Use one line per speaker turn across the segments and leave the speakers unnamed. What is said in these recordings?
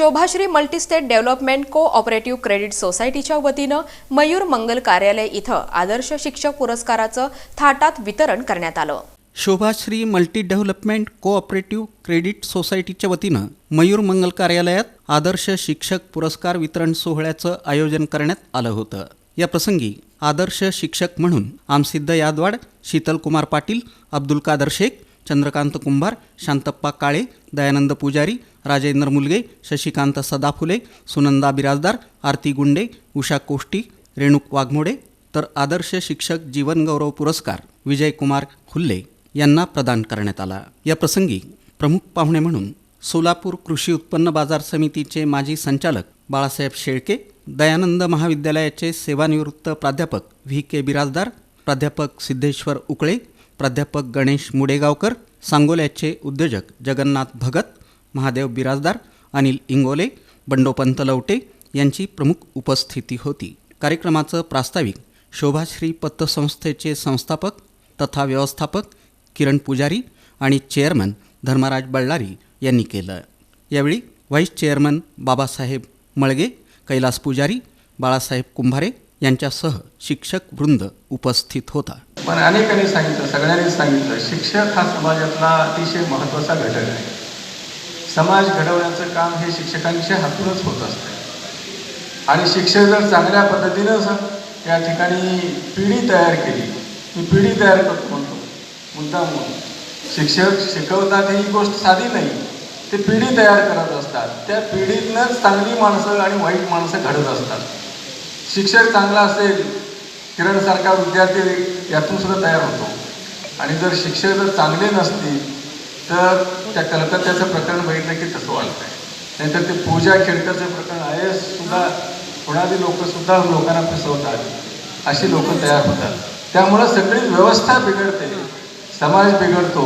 Shobhashri multistate development cooperative credit सोसायटीच्या वतीनं मयूर मंगल कार्यालय इथं आदर्श शिक्षक पुरस्काराचं थाटात वितरण करण्यात आलं.
Shobhashree multi development cooperative credit सोसायटीच्या वतीनं मयूर मंगल कार्यालयात आदर्श शिक्षक पुरस्कार वितरण सोहळ्याचं आयोजन करण्यात आलं होतं. या प्रसंगी आदर्श शिक्षक म्हणून आमसिद्ध यादवाड शीतलकुमार पाटील अब्दुल कादर शेख चंद्रकांत कुंभार शांतप्पा काळे दयानंद पुजारी राजेंद्र मुलगे शशिकांत सदाफुले सुनंदा बिराजदार आरती गुंडे उषा कोष्टी रेणुक वाघमोडे तर आदर्श शिक्षक जीवनगौरव पुरस्कार विजयकुमार हुल्ले यांना प्रदान करण्यात आला. या प्रसंगी प्रमुख पाहुणे म्हणून सोलापूर कृषी उत्पन्न बाजार समितीचे माजी संचालक बाळासाहेब शेळके दयानंद महाविद्यालयाचे सेवानिवृत्त प्राध्यापक व्ही के बिराजदार प्राध्यापक सिद्धेश्वर उकळे प्राध्यापक गणेश मुडेगावकर सांगोल्याचे उद्योजक जगन्नाथ भगत महादेव बिराजदार अनिल इंगोले बंडोपंत लवटे यांची प्रमुख उपस्थिती होती. कार्यक्रमाचं प्रास्ताविक शोभाश्री पतसंस्थेचे संस्थापक तथा व्यवस्थापक किरण पुजारी आणि चेअरमन धर्मराज बळ्ळारी यांनी केलं. यावेळी व्हाईस चेअरमन बाबासाहेब मळगे कैलास पुजारी बाळासाहेब कुंभारे यांच्यासह शिक्षक वृंद उपस्थित होता.
पण अनेकांनी सांगितलं सगळ्यांनी सांगितलं शिक्षक हा समाजातला अतिशय महत्त्वाचा घटक आहे. समाज घडवण्याचं काम हे शिक्षकांच्या हातूनच होत असतं. आणि शिक्षक जर चांगल्या पद्धतीनं स- या ठिकाणी पिढी तयार केली मी पिढी तयार करतो म्हणतो मुद्दा म्हणून. शिक्षक शिकवतात ही गोष्ट साधी नाही ते पिढी तयार करत असतात. त्या पिढीतनंच चांगली माणसं आणि वाईट माणसं घडत असतात. शिक्षक चांगला असेल किरणसारखा विद्यार्थी यातून सुद्धा तयार होतो. आणि जर शिक्षक जर चांगले नसतील तर त्या कलकत्त्याचं प्रकरण बघितलं की तसं वाटतं नाहीतर ते पूजा खेडकरचं प्रकरण आय एस सुद्धा होणारी लोकसुद्धा लोकांना फसवतात. अशी लोक तयार होतात. त्यामुळं सगळी व्यवस्था बिघडते. समाज बिघडतो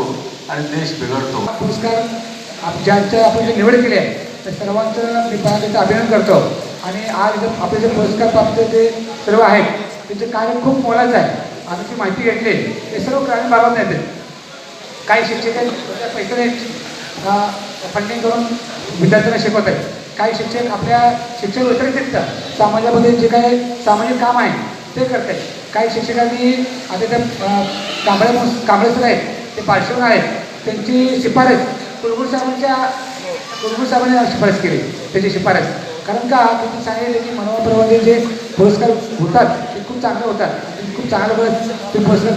आणि देश बिघडतो.
पुरस्कार ज्यांचं ज्यांच्या आपण जे निवड केली आहे त्या सर्वांचं मी त्याचं अभिनंदन करतो. आणि आज आपले जे पुरस्कार प्राप्त जे सर्व आहेत. त्यांचे कार्य खूप मोलाचं आहे. आम्ही ती माहिती घेतली. ते सर्व ग्रामीण भागात येते. काही शिक्षक आहेत पैसे फंडिंग करून विद्यार्थ्यांना शिकवत आहेत. काही शिक्षक आपल्या शिक्षक व्यतिरिक्त समाजामध्ये जे काही सामाजिक काम आहे ते करत आहेत. काही शिक्षकांनी आता त्या कांबळे कांबळे सर आहेत ते पार्श्वभूमी आहेत. त्यांची शिफारस कुलगुरू साहेबांच्या कुलगुरू साहेबांनी शिफारस केली. त्याची शिफारस. कारण का? त्यांनी सांगितले की मनोहरप्रमाणे जे पुरस्कार होतात ते खूप चांगले होतात. खूप चांगलं ते पुरस्कार